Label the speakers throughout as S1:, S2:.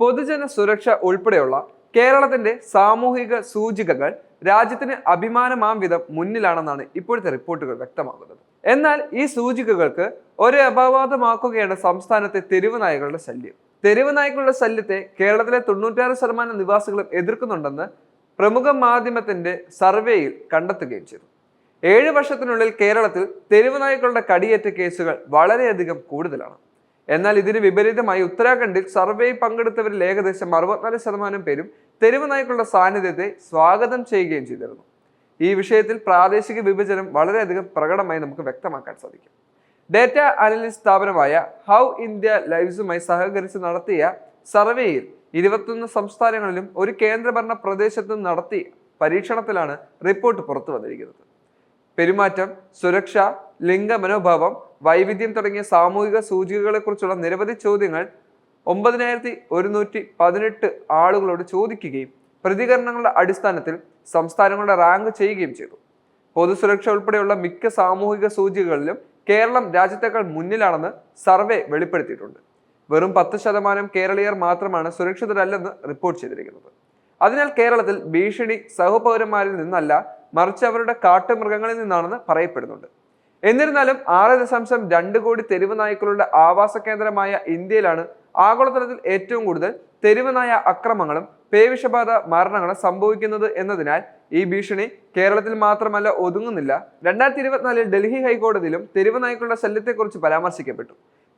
S1: പൊതുജന സുരക്ഷ ഉൾപ്പെടെയുള്ള കേരളത്തിന്റെ സാമൂഹിക സൂചികകൾ രാജ്യത്തിന് അഭിമാനമാം വിധം മുന്നിലാണെന്നാണ് ഇപ്പോഴത്തെ റിപ്പോർട്ടുകൾ വ്യക്തമാകുന്നത്. എന്നാൽ ഈ സൂചികകൾക്ക് ഒരു അപവാദമാക്കുകയാണ് സംസ്ഥാനത്തെ തെരുവ് നായകളുടെ ശല്യം. തെരുവ് നായ്ക്കളുടെ ശല്യത്തെ കേരളത്തിലെ തൊണ്ണൂറ്റാറ് ശതമാനം നിവാസികളും എതിർക്കുന്നുണ്ടെന്ന് പ്രമുഖ മാധ്യമത്തിന്റെ സർവേയിൽ കണ്ടെത്തുകയും ചെയ്തു. ഏഴ് വർഷത്തിനുള്ളിൽ കേരളത്തിൽ തെരുവ് നായ്ക്കളുടെ കടിയേറ്റ കേസുകൾ വളരെയധികം കൂടുതലാണ്. എന്നാൽ ഇതിന് വിപരീതമായി ഉത്തരാഖണ്ഡിൽ സർവേ പങ്കെടുത്തവരിൽ ഏകദേശം അറുപത്തിനാല് ശതമാനം പേരും തെരുവ് നായ്ക്കളുടെ സാന്നിധ്യത്തെ സ്വാഗതം ചെയ്യുകയും ചെയ്തിരുന്നു. ഈ വിഷയത്തിൽ പ്രാദേശിക വിഭജനം വളരെയധികം പ്രകടമായി നമുക്ക് വ്യക്തമാക്കാൻ സാധിക്കും. ഡേറ്റ അനലിസ്റ്റ് സ്ഥാപനമായ ഹൗ ഇന്ത്യ ലൈവ്സുമായി സഹകരിച്ച് നടത്തിയ സർവേയിൽ ഇരുപത്തൊന്ന് സംസ്ഥാനങ്ങളിലും ഒരു കേന്ദ്രഭരണ പ്രദേശത്തും നടത്തിയ പരീക്ഷണത്തിലാണ് റിപ്പോർട്ട് പുറത്തു വന്നിരിക്കുന്നത്. പെരുമാറ്റം സുരക്ഷ ലിംഗ മനോഭാവം വൈവിധ്യം തുടങ്ങിയ സാമൂഹിക സൂചികകളെക്കുറിച്ചുള്ള നിരവധി ചോദ്യങ്ങൾ ഒമ്പതിനായിരത്തി ഒരുന്നൂറ്റി പതിനെട്ട് ആളുകളോട് ചോദിക്കുകയും പ്രതികരണങ്ങളുടെ അടിസ്ഥാനത്തിൽ സംസ്ഥാനങ്ങളുടെ റാങ്ക് ചെയ്യുകയും ചെയ്തു. പൊതുസുരക്ഷ ഉൾപ്പെടെയുള്ള മിക്ക സാമൂഹിക സൂചികകളിലും കേരളം രാജ്യത്തേക്കാൾ മുന്നിലാണെന്ന് സർവേ വെളിപ്പെടുത്തിയിട്ടുണ്ട്. വെറും പത്ത് ശതമാനം കേരളീയർ മാത്രമാണ് സുരക്ഷിതരല്ലെന്ന് റിപ്പോർട്ട് ചെയ്തിരിക്കുന്നത്. അതിനാൽ കേരളത്തിൽ ഭീഷണി സഹപൗരന്മാരിൽ നിന്നല്ല മറിച്ച് അവരുടെ കാട്ടുമൃഗങ്ങളിൽ നിന്നാണെന്ന് പറയപ്പെടുന്നുണ്ട്. എന്നിരുന്നാലും ആറ് ദശാംശം രണ്ട് കോടി തെരുവ് നായ്ക്കളുടെ ആവാസ കേന്ദ്രമായ ഇന്ത്യയിലാണ് ആഗോളതലത്തിൽ ഏറ്റവും കൂടുതൽ തെരുവ് നായ അക്രമങ്ങളും പേവിഷബാധ മരണങ്ങളും സംഭവിക്കുന്നത് എന്നതിനാൽ ഈ ഭീഷണി കേരളത്തിൽ മാത്രമല്ല ഒതുങ്ങുന്നില്ല. രണ്ടായിരത്തി ഇരുപത്തിനാലിൽ ഡൽഹി ഹൈക്കോടതിയിലും തെരുവ് നായ്ക്കളുടെ ശല്യത്തെക്കുറിച്ച് പരാമർശിക്കപ്പെട്ടു.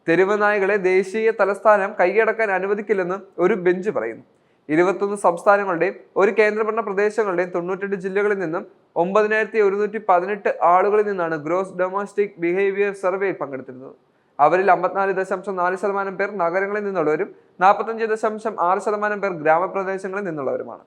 S1: തെരുവ് നായകളെ ദേശീയ തലസ്ഥാനം കൈയടക്കാൻ അനുവദിക്കില്ലെന്ന് ഒരു ബെഞ്ച് പറയുന്നു. ഇരുപത്തൊന്ന് സംസ്ഥാനങ്ങളുടെയും ഒരു കേന്ദ്രഭരണ പ്രദേശങ്ങളുടെയും തൊണ്ണൂറ്റെട്ട് ജില്ലകളിൽ നിന്നും ഒമ്പതിനായിരത്തി ഒരുന്നൂറ്റി പതിനെട്ട് ആളുകളിൽ നിന്നാണ് ഗ്രോസ് ഡൊമസ്റ്റിക് ബിഹേവിയർ സർവേയിൽ പങ്കെടുത്തിരുന്നത്. അവരിൽ അമ്പത്തിനാല് ദശാംശം നാല് ശതമാനം പേർ നഗരങ്ങളിൽ നിന്നുള്ളവരും നാൽപ്പത്തഞ്ച് ദശാംശം ആറ് ശതമാനം പേർ ഗ്രാമപ്രദേശങ്ങളിൽ നിന്നുള്ളവരുമാണ്.